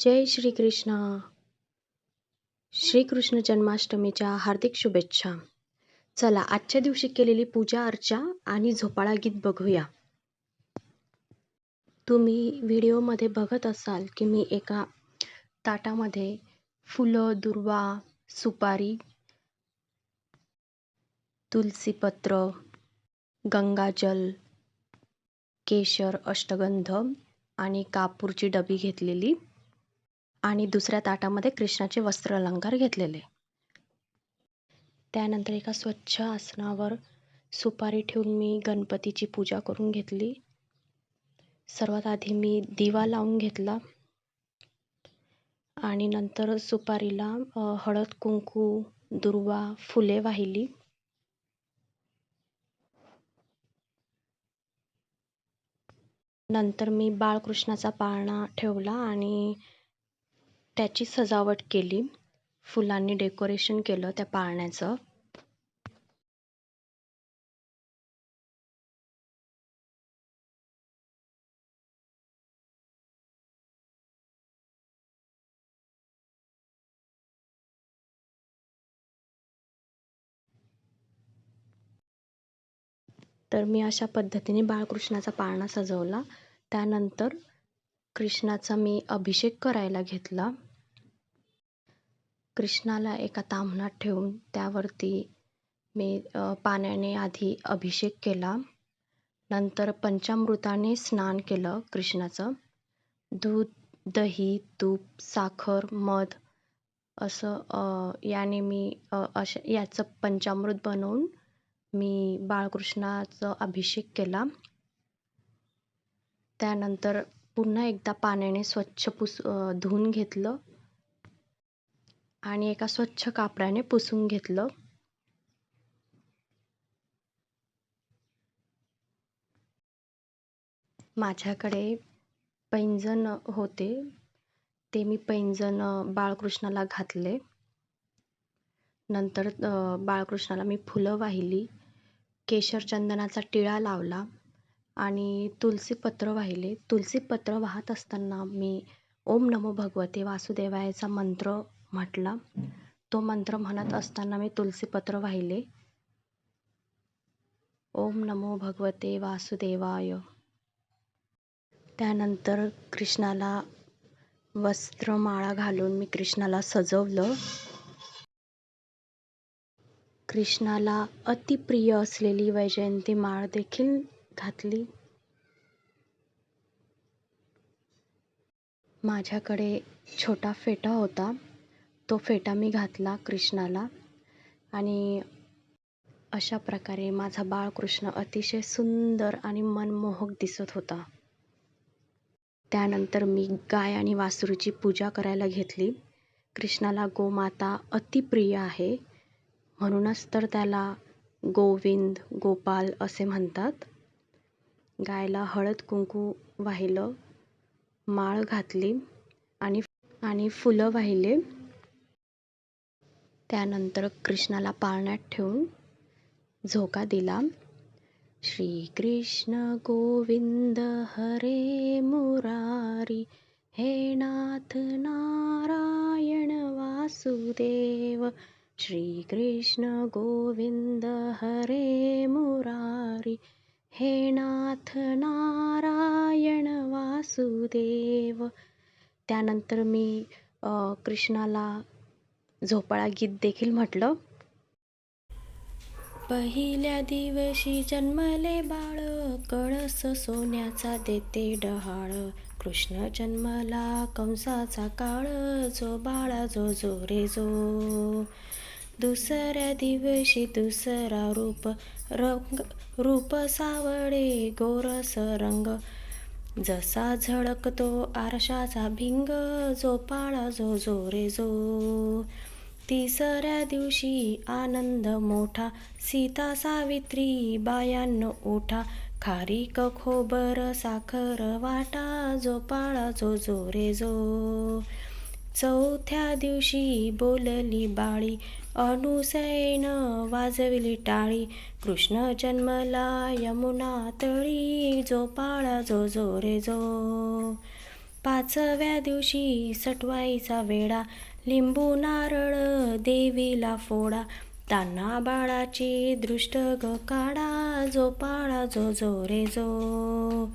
जय श्रीकृष्ण. श्रीकृष्ण जन्माष्टमीच्या हार्दिक शुभेच्छा. चला आजच्या दिवशी केलेली पूजा अर्चा आणि झोपाळा गीत बघूया. तुम्ही व्हिडिओमध्ये बघत असाल की मी एका ताटामध्ये फुलं दुर्वा सुपारी तुलसीपत्र गंगाजल केशर अष्टगंध आणि कापूरची डबी घेतलेली. आणि दुसऱ्या ताटामध्ये कृष्णाचे वस्त्र अलंकार घेतलेले. त्यानंतर एका स्वच्छ आसनावर सुपारी ठेवून मी गणपतीची पूजा करून घेतली. सर्वात आधी मी दिवा लावून घेतला. आणि नंतर सुपारीला हळद कुंकू दुर्वा फुले वाहिली. नंतर मी बाळकृष्णाचा पाळणा ठेवला आणि त्याची सजावट केली. फुलांनी डेकोरेशन केलं त्या पाळण्याचं. तर मी अशा पद्धतीने बाळकृष्णाचा पाळणा सजवला. त्यानंतर कृष्णाचा मी अभिषेक करायला घेतला. कृष्णाला एका ताम्हणात ठेवून त्यावरती मी पाण्याने आधी अभिषेक केला. नंतर पंचामृताने स्नान केलं कृष्णाचं. दूध दही तूप साखर मध असं याने मी अशा याचं पंचामृत बनवून मी बाळकृष्णाचा अभिषेक केला. त्यानंतर पुन्हा एकदा पाण्याने स्वच्छ पुस धुवून घेतलं. आणि एका स्वच्छ कापडाने पुसून घेतलं. माझ्याकडे पैंजण होते. ते मी पैंजण बाळकृष्णाला घातले. नंतर बाळकृष्णाला मी फुलं वाहिली. केशर चंदनाचा टिळा लावला. आणि तुलसीपत्र वाहिले. तुलसीपत्र वाहत असताना मी ओम नमो भगवते वासुदेवायचा मंत्र म्हटला. तो मंत्र म्हणत असताना मी तुलसीपत्र वाहिले. ओम नमो भगवते वासुदेवाय. त्यानंतर कृष्णाला वस्त्रमाळा घालून मी कृष्णाला सजवलं. कृष्णाला अतिप्रिय असलेली वैजयंती माळ देखील घातली? माझ्याकडे छोटा फेटा होता. तो फेटा मी घातला कृष्णाला आणि अशा प्रकारे माझा बाळकृष्ण अतिशय सुंदर आणि मनमोहक दिसत होता. त्यानंतर मी गाय आणि वासरूची पूजा करायला घेतली. कृष्णाला गोमाता अतिप्रिय आहे. म्हणूनच तर त्याला गोविंद गोपाल असे म्हणतात. गायला हळद कुंकू वाहिलं माळ घातली आणि आणि फुलं वाहिले. त्यानंतर कृष्णाला पाळण्यात ठेवून झोका दिला. श्रीकृष्ण गोविंद हरे मुरारी हे नाथ नारायण वासुदेव. श्रीकृष्ण गोविंद हरे मुरारी हे नाथ नारायण वासुदेव. त्यानंतर मी कृष्णाला झोपाळा गीत देखील म्हटलं. पहिल्या दिवशी जन्मले बाळ कळस सोन्याचा देते डहाळ. कृष्ण जन्मला कंसाचा काळ जो बाळा जो जो रे जो. दुसऱ्या दिवशी दुसरा रूप रंग रूप सावळे गोरस रंग जसा झळकतो आरशाचा भिंग जो पाळा जो जो रे जो. तिसऱ्या दिवशी आनंद मोठा सीता सावित्री बायांनो ओठा खारीक खोबर साखर वाटा जो पाळा जो जो रे जो. चौथ्या दिवशी बोलली बाळी. अनुसैन वाजविली टाळी. कृष्ण जन्मला यमुना तळी. जो पाळा जो जो रे जो. पाचव्या दिवशी सटवाईचा वेळा लिंबू नारळ देवीला फोडा. तान्हा बाळाची दृष्ट ग काढा. जो पाळा जो जो रे जो.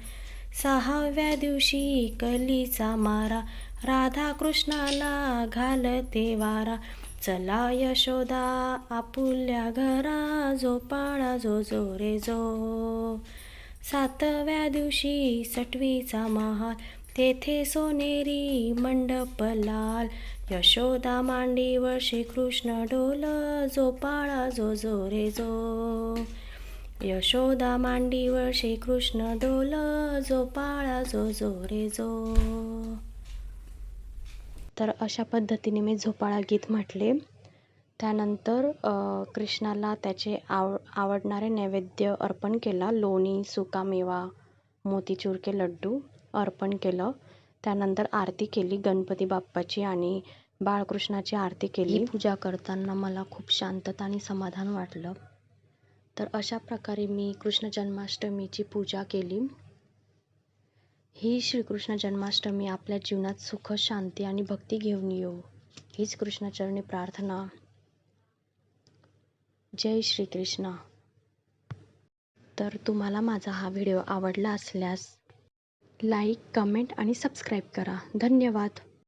सहाव्या दिवशी कलीचा मारा. राधा कृष्णाला घालते वारा. चला यशोदा आपुल्या घरा जो पाळा जो जो रे जो. सातव्या दिवशी सटवीचा महाल तेथे सोनेरी मंडप लाल. यशोदा मांडीवर श्रीकृष्ण डोल जो पाळा जो जो रे जो. यशोदा मांडीवर श्रीकृष्ण डोल जो पाळा जो जो रे जो. तर अशा पद्धतीने मी झोपाळा गीत म्हटले. त्यानंतर कृष्णाला त्याचे आव आवडणारे नैवेद्य अर्पण केला. लोणी सुकामेवा मोतीचूर के लड्डू अर्पण केलं. त्यानंतर आरती केली गणपती बाप्पाची आणि बाळकृष्णाची आरती केली. पूजा करताना मला खूप शांतता आणि समाधान वाटलं. तर अशा प्रकारे मी कृष्ण जन्माष्टमीची पूजा केली. ही श्रीकृष्ण जन्माष्टमी आपल्या जीवनात सुख शांती आणि भक्ती घेऊन येऊ. हीच कृष्णाचरणी प्रार्थना. जय श्रीकृष्ण. तर तुम्हाला माझा हा व्हिडिओ आवडला असल्यास लाईक कमेंट आणि सबस्क्राईब करा. धन्यवाद.